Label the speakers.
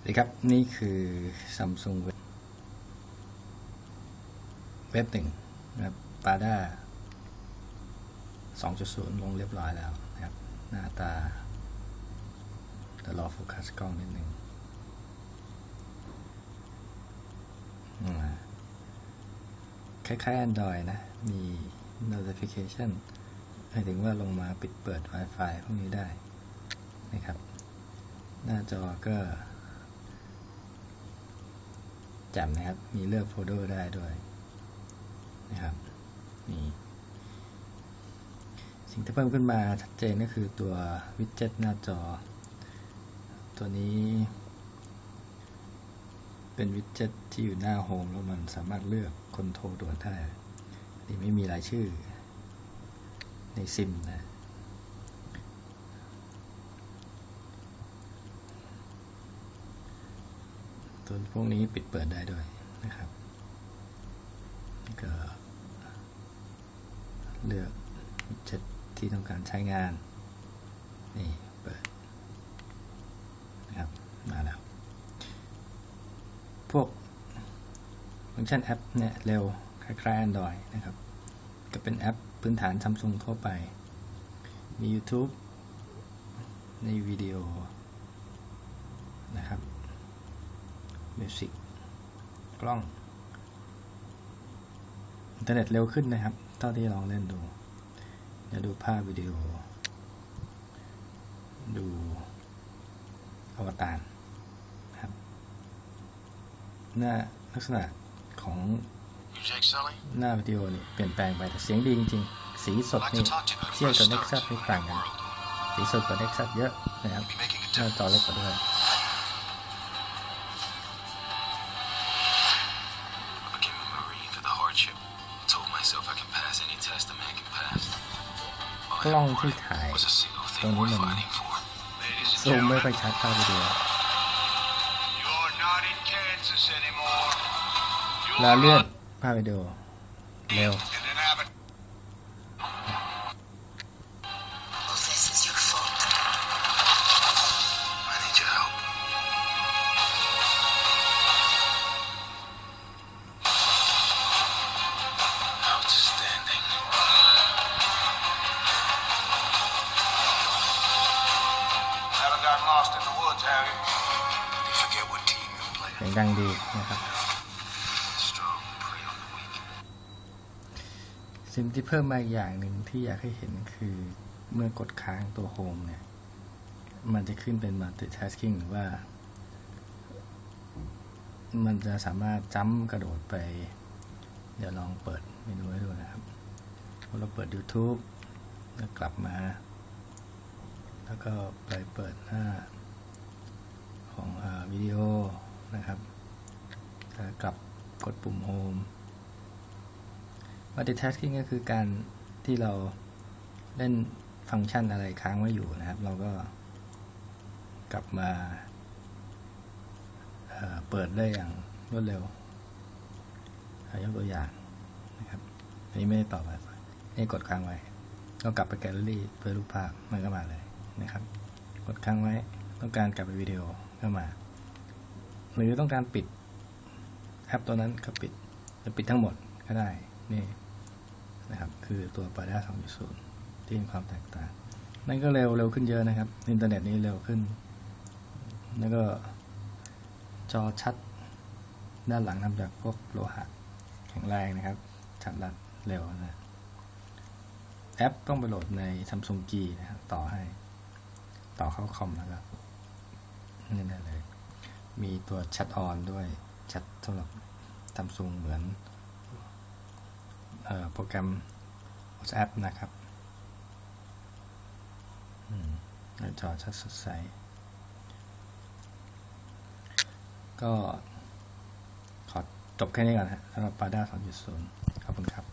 Speaker 1: สวัสดีครับนี่คือ Samsung เว็บหนึ่งนะครับปาด้า2.0 ลงเรียบร้อยแล้วนะครับ หน้าตาเดี๋ยวรอโฟกัสกล้องนิดหนึ่งคล้ายๆ Android นะ มี notification หมายถึงว่าลงมาปิดเปิด Wi-Fi พวกนี้ได้นะครับ หน้าจอก็ แจ่มนะครับ มีเลือกโฟลเดอร์ได้ด้วยนะครับนี่สิ่งที่เพิ่มขึ้นมาชัดเจนก็คือตัววิดเจ็ตหน้าจอ ตัวนี้ เป็นวิดเจ็ตที่อยู่หน้าโฮมแล้วมันสามารถเลือกคนโทรตัวได้นี่ไม่มีรายชื่อในซิมนะ ตัวพวกนี้ปิดเปิดได้ด้วยนะครับก็เลือกวิดเจ็ตที่ต้องการใช้งาน นี่เปิดนะครับมาแล้ว พวกฟังก์ชันแอปเนี่ยเร็วคล้ายๆ Android นะครับ ก็เป็นแอปพื้นฐาน Samsung ทั่วไป มี YouTube ในวิดีโอนะครับ มิวสิกกล้อง อินเทอร์เน็ตเร็วขึ้นนะครับ เท่าที่ลองเล่นดู เดี๋ยวดูภาพวิดีโอ ดูอวตารนะครับหน้าลักษณะของ
Speaker 2: You Jake Sully?
Speaker 1: หน้าวิดีโอนี่เปลี่ยนแปลงไปแต่เสียงดีจริงๆ สีสด
Speaker 2: I'd like
Speaker 1: นี่
Speaker 2: to talk to you about
Speaker 1: เทียบ
Speaker 2: fresh
Speaker 1: กับ
Speaker 2: start
Speaker 1: Nexus นี่
Speaker 2: in
Speaker 1: ต่าง
Speaker 2: the
Speaker 1: กัน
Speaker 2: world.
Speaker 1: สีสดกว่า Nexus เยอะนะครับ
Speaker 2: Be making a
Speaker 1: หน้าจอ
Speaker 2: difference.
Speaker 1: เล็กกว่าด้วย ก
Speaker 2: I
Speaker 1: ล้อง
Speaker 2: ever
Speaker 1: ที่
Speaker 2: wanted
Speaker 1: ถ่าย
Speaker 2: was a single
Speaker 1: ตรง
Speaker 2: thing
Speaker 1: นี้
Speaker 2: worth
Speaker 1: มัน
Speaker 2: fighting for.
Speaker 3: Ladies and
Speaker 1: ซูมไม่ค่อย
Speaker 3: gentlemen,
Speaker 1: ชัดภาพวิดีโอ
Speaker 3: you're not in Kansas anymore.
Speaker 1: แล้ว
Speaker 3: You're
Speaker 1: เลื่อน
Speaker 3: on
Speaker 1: ภาพวิดีโอเร็ว สียงดังดีนะครับสิ่งที่เพิ่มมาอีกอย่างหนึ่งที่อยากให้เห็นคือเมื่อกดค้างตัวโฮมเนี่ย มันจะขึ้นเป็น multitasking หรือว่า มันจะสามารถจ้ำกระโดดไป เดี๋ยวลองเปิดเมนูให้ดูนะครับพอเราเปิด YouTube แล้วกลับมา แล้วก็ไปเปิดหน้าของอาวิดีโอ นะครับกลับกดปุ่ม Home multitasking ก็คือการที่เราเล่นฟังก์ชันอะไรค้างไว้อยู่นะครับ เราก็กลับมาเเปิดได้อย่างรวดเร็วยกตัวอย่างนะครับอันนี้ไม่ได้ต่อ Wi-Fi นี่กดค้างไว้ ก็กลับไปแกลเลอรี่เพื่อรูปภาพมันก็มาเลยนะครับ กดค้างไว้ ต้องการกลับไปวิดีโอก็มา หรือต้องการปิดแอปตัวนั้นก็ปิดจะปิดทั้งหมดก็ได้นี่นะครับคือตัว p a d a 2.0 ที่มีความแตกต่าง นั่นก็เร็วเร็วขึ้นเยอะนะครับ อินเทอร์เน็ตนี้เร็วขึ้น แล้วก็จอชัดด้านหลังทำจากพวกโลหะแข็งแรงนะครับ ชัดรัดเร็วนะแอปต้องไปโหลดใน Samsung G นะครับต่อให้ ต่อเข้าคอมแล้วก็นี่ได้เลย มีตัวแชทออนด้วยแชทสำหรับ Samsung เหมือนออโปรแกรม WhatsApp นะครับหน้าจอชัดสดใส ก็ขอจบแค่นี้ก่อนฮะสำหรับ Pada 2.0 ขอบคุณครับ